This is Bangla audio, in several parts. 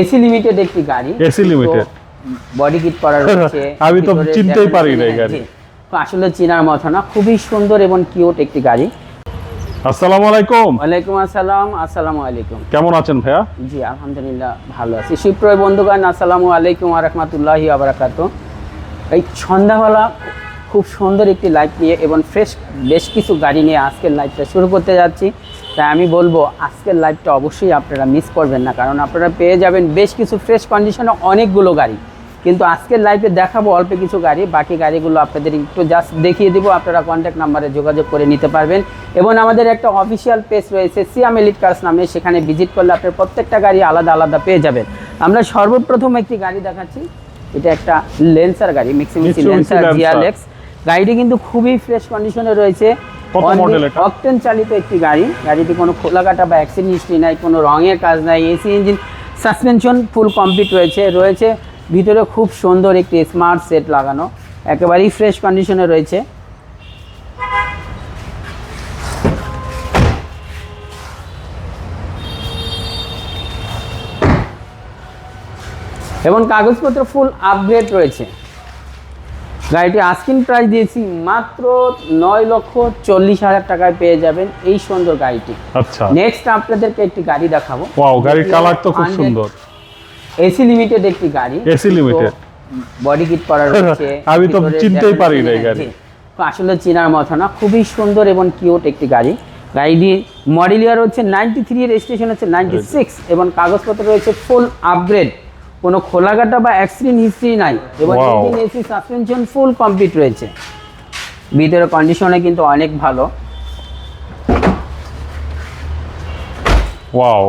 এসি লিমিটেড একটি গাড়ি। AC limited? বডি কিট করা রয়েছে আমি তো চিনতেই পারি না এই হ্যাঁ, গাড়ি। আসলে চেনার মতো না খুবই সুন্দর এবং কিউট একটি গাড়ি। আসসালামু আলাইকুম। ওয়ালাইকুম আসসালাম আসসালামু আলাইকুম। কেমন আছেন ভাইয়া? জি আলহামদুলিল্লাহ ভালো আছি। সুপ্রিয় বন্ধুগণ আসসালামু আলাইকুম রহমতুল্লাহি আবরাকাত এই সন্ধ্যাবেলা খুব সুন্দর একটি লাইভ নিয়ে এবং ফ্রেশ বেশ কিছু গাড়ি নিয়ে আজকের লাইভটা শুরু করতে যাচ্ছি। তাই আমি বলব আজকের লাইভটা অবশ্যই আপনারা মিস করবেন না কারণ আপনারা পেয়ে যাবেন বেশ কিছু ফ্রেশ কন্ডিশনে অনেকগুলো গাড়ি। কিন্তু আজকের লাইভে দেখাবো অল্প কিছু গাড়ি বাকি গাড়িগুলো আপনাদের একটু জাস্ট দেখিয়ে দিব আপনারা কন্ট্যাক্ট নাম্বারে যোগাযোগ করে নিতে পারবেন। এবং আমাদের একটা অফিসিয়াল পেজ রয়েছে সিয়াম এলিট কার্স নামে সেখানে ভিজিট করলে আপনার প্রত্যেকটা গাড়ি আলাদা আলাদা পেয়ে যাবেন। আমরা সর্বপ্রথম একটি গাড়ি দেখাচ্ছি এটা একটা লেন্সার গাড়ি মিক্সিমিক্সি লেন্সার। জিয়ালেক্স গাড়িটি কিন্তু খুবই ফ্রেশ কন্ডিশনে রয়েছে। কত এটা? অকটেন চালিত একটি গাড়ি। গাড়িটি কোনো খোলাকাটা বা অ্যাক্সিডেন্ট হিস্ট্রি নাই কোনো রঙের কাজ নাই। AC engine suspension full complete রয়েছে। রয়েছে ভিতরে খুব সুন্দর একটি স্মার্ট সেট লাগানো। একেবারেই ফ্রেশ কন্ডিশনে রয়েছে। এবং কাগজপত্র ফুল আপগ্রেড রয়েছে। গাড়িটি আস্কিন প্রাইস দিয়েছি মাত্র নয় লক্ষ চল্লিশ হাজার টাকায় পেয়ে যাবেন এই সুন্দর গাড়িটি। আচ্ছা। নেক্সট আপনাদেরকে একটি গাড়ি দেখাবো। ওয়াও গাড়ির কালার তো খুব সুন্দর। এসি লিমিটেড একটি গাড়ি। এসি লিমিটেড বডি কিট করা রয়েছে আমি তো চিনতেই পারি না এই গাড়ি। তো আসলে চেনার মতো না খুবই সুন্দর এবং কিউট একটি গাড়ি। গাড়িটি মডেল ইয়ার হচ্ছে নাইনটি থ্রি রেজিস্ট্রেশন হচ্ছে নাইনটি সিক্স এবং কাগজপত্র রয়েছে ফুল আপগ্রেড কোনো খোলাঘাটা বা অ্যাক্সিডেন্ট হিস্ট্রি নাই। এবং engine AC suspension full complete রয়েছে। ভিতরে কন্ডিশনে কিন্তু অনেক ভালো। ওয়াও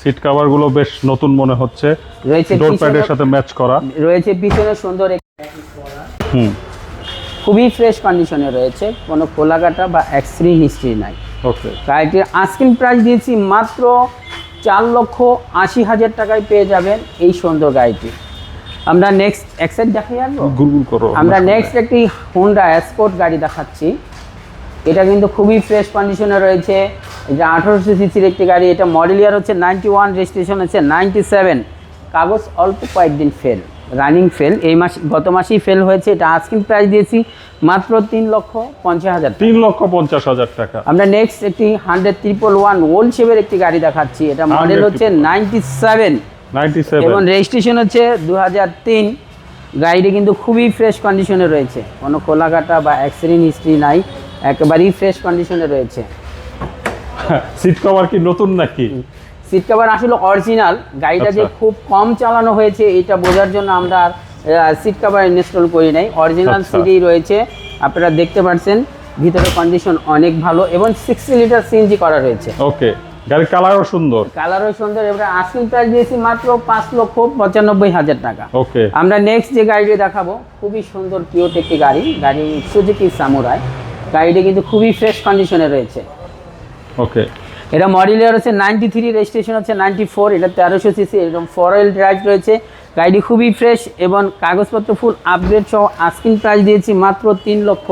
সিট কভারগুলো বেশ নতুন মনে হচ্ছে। রয়েছে ডোর প্যাডের সাথে ম্যাচ করা। রয়েছে পিছনে সুন্দর হুম। খুবই ফ্রেশ কন্ডিশনে রয়েছে। কোনো খোলাঘাটা বা অ্যাক্সিডেন্ট হিস্ট্রি নাই। ওকে গাড়িটির আস্কিং প্রাইস দিয়েছি মাত্র চার লক্ষ আশি হাজার টাকায় পেয়ে যাবেন এই সুন্দর গাড়িটি। আমরা নেক্সট এক্সেট দেখাই আসব করো আমরা নেক্সট একটি হোন্ডা এসকোট গাড়ি দেখাচ্ছি। এটা কিন্তু খুবই ফ্রেশ কন্ডিশনে রয়েছে। এটা আঠারোশো সিসির একটি গাড়ি এটা মডেল ইয়ার হচ্ছে নাইনটি ওয়ান রেজিস্ট্রেশন হচ্ছে নাইনটি সেভেন কাগজ অল্প কয়েকদিন ফেল রানিং ফেল এই মাস গত মাসেই ফেল হয়েছে এটা আস্কিং প্রাইস দিয়েছি মাত্র তিন লক্ষ পঞ্চাশ হাজার তিন লক্ষ পঞ্চাশ হাজার টাকা। আমরা নেক্সট একটি হান্ড্রেড ট্রিপল ওয়ান ওল্ড শেপের একটি গাড়ি দেখাচ্ছি। এটা মডেল হচ্ছে নাইনটি সেভেন এবং রেজিস্ট্রেশন হচ্ছে দু হাজার তিন। গাড়িটি কিন্তু খুবই ফ্রেশ কন্ডিশনে রয়েছে। কোনো খোলাঘাটা বা অ্যাক্সিডেন্ট হিস্ট্রি নাই একেবারেই ফ্রেশ কন্ডিশনে রয়েছে। সিট কভার কি নতুন নাকি? সিট কভার আসলে অরিজিনাল গাড়িটা যে আচ্ছা। খুব কম চালানো হয়েছে এটা বোঝার জন্য আমরা সিট কভার ইনস্টল করি নাই। অরিজিনাল আচ্ছা। সিটেই রয়েছে। আপনারা দেখতে পাচ্ছেন ভিতরে কন্ডিশন অনেক ভালো এবং সিক্সটি লিটার সিএনজি করা রয়েছে। ওকে গাড়ির কালারও সুন্দর। কালারও সুন্দর এবারে আস্কিং প্রাইস দিয়েছি মাত্র পাঁচ লক্ষ পঁচানব্বই হাজার টাকা। ওকে আমরা নেক্সট যে গাড়িটি দেখাবো খুবই সুন্দর কিউট একটি গাড়ি গাড়ি সুজুকি সামুরাই গাড়িটি কিন্তু খুবই ফ্রেশ কন্ডিশনে রয়েছে। ওকে এটা মডেল ইয়ার হচ্ছে নাইনটি থ্রি রেজিস্ট্রেশন হচ্ছে নাইনটি ফোর এটা তেরোশো সিসি এরকম ফোর হুইল ড্রাইভ রয়েছে। গাড়িটি খুবই ফ্রেশ এবং কাগজপত্র ফুল আপগ্রেড সহ আস্কিং প্রাইস দিয়েছি মাত্র তিন লক্ষ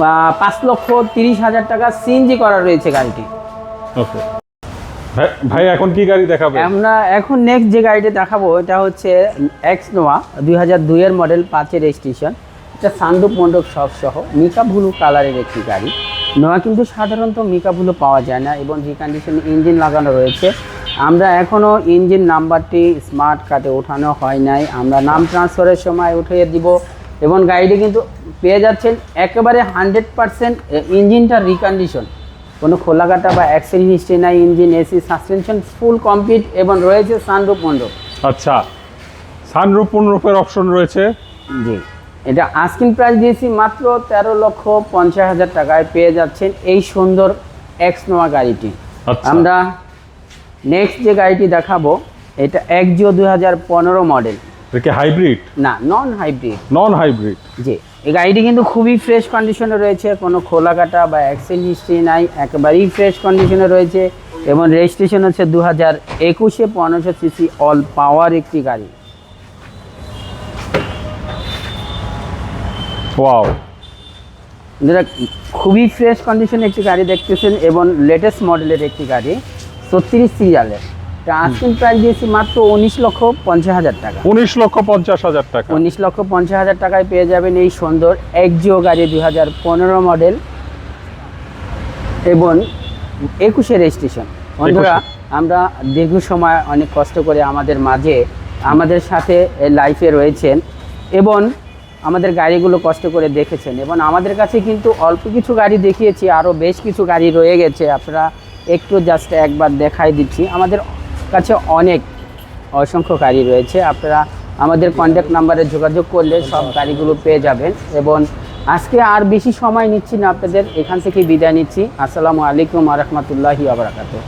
বা পাঁচ লক্ষ তিরিশ হাজার টাকা সিএনজি করা রয়েছে গাড়িটি। ওকে। ভাই এখন কি গাড়ি দেখাবে? আমরা এখন নেক্সট যে গাড়িটা দেখাবো এটা হচ্ছে এক্স নোয়া দুই হাজার দুইয়ের মডেল পাঁচের রেজিস্ট্রেশন এটা সান্দুপ মণ্ডপ সব সহ মিকা ব্লু কালারের একটি গাড়ি। নোয়া কিন্তু সাধারণত মিকা ব্লু পাওয়া যায় না এবং যে কন্ডিশন ইঞ্জিন লাগানো রয়েছে আমরা এখনও ইঞ্জিন নাম্বারটি স্মার্ট কার্ডে ওঠানো হয় নাই। আমরা নাম ট্রান্সফারের সময় উঠিয়ে দিব এবং গাড়িটি কিন্তু পেয়ে যাচ্ছেন একেবারে হান্ড্রেড পারসেন্ট ইঞ্জিনটা রিকন্ডিশন কোনো খোলাঘাটা বা অ্যাক্সিডেন্ট হিস্ট্রি নাই engine AC suspension full complete এবং রয়েছে সানরুপ মণ্ডপ আচ্ছা সানরূপ পুনরূপের অপশন রয়েছে। জি। এটা আস্কিং প্রাইস দিয়েছি মাত্র তেরো লক্ষ পঞ্চাশ হাজার টাকায় পেয়ে যাচ্ছেন এই সুন্দর এক্স নোয়া গাড়িটি। আচ্ছা। আমরা নেক্সট যে গাড়িটি দেখাবো এটা একজিও দুই হাজার পনেরো মডেল এটা হাইব্রিড না নন হাইব্রিড নন হাইব্রিড জি এই গাড়িটি কিন্তু খুবই ফ্রেশ কন্ডিশনে রয়েছে কোনো খোলা কাটা বা অ্যাক্সিডেন্ট হিস্ট্রি নাই একেবারেই ফ্রেশ কন্ডিশনে রয়েছে এবং রেজিস্ট্রেশন হচ্ছে দু হাজার একুশে পনেরোশো সিসি অল পাওয়ার একটি গাড়ি। ওয়াও যেটা খুবই ফ্রেশ কন্ডিশনে একটি গাড়ি দেখতেছেন এবং লেটেস্ট মডেলের একটি গাড়ি ছত্রিশ সিরিয়ালের আস্কিং প্রাইস দিয়েছি মাত্র উনিশ লক্ষ পঞ্চাশ হাজার টাকা। উনিশ লক্ষ পঞ্চাশ হাজার টাকা। উনিশ লক্ষ পঞ্চাশ হাজার টাকায় পেয়ে যাবেন এই সুন্দর একজিও গাড়ি দুই হাজার পনেরো মডেল এবং একুশে রেজিস্ট্রেশন বন্ধুরা আমরা দীর্ঘ সময় অনেক কষ্ট করে আমাদের মাঝে আমাদের সাথে লাইফে রয়েছেন এবং আমাদের গাড়িগুলো কষ্ট করে দেখেছেন এবং আমাদের কাছে কিন্তু অল্প কিছু গাড়ি দেখিয়েছি, আরও বেশ কিছু গাড়ি রয়ে গেছে। আপনারা একটু জাস্ট একবার দেখাই দিচ্ছি। আমাদের কাছে অনেক অসংখ্য গাড়ি রয়েছে। আপনারা আমাদের কন্ট্যাক্ট নাম্বারে যোগাযোগ করলে সব গাড়িগুলো পেয়ে যাবেন এবং আজকে আর বেশি সময় নিচ্ছি না। আপনাদের এখান থেকে বিদায় নিচ্ছি। আসসালামু আলাইকুম আ রহমতুল্লাহি আবরাকাতু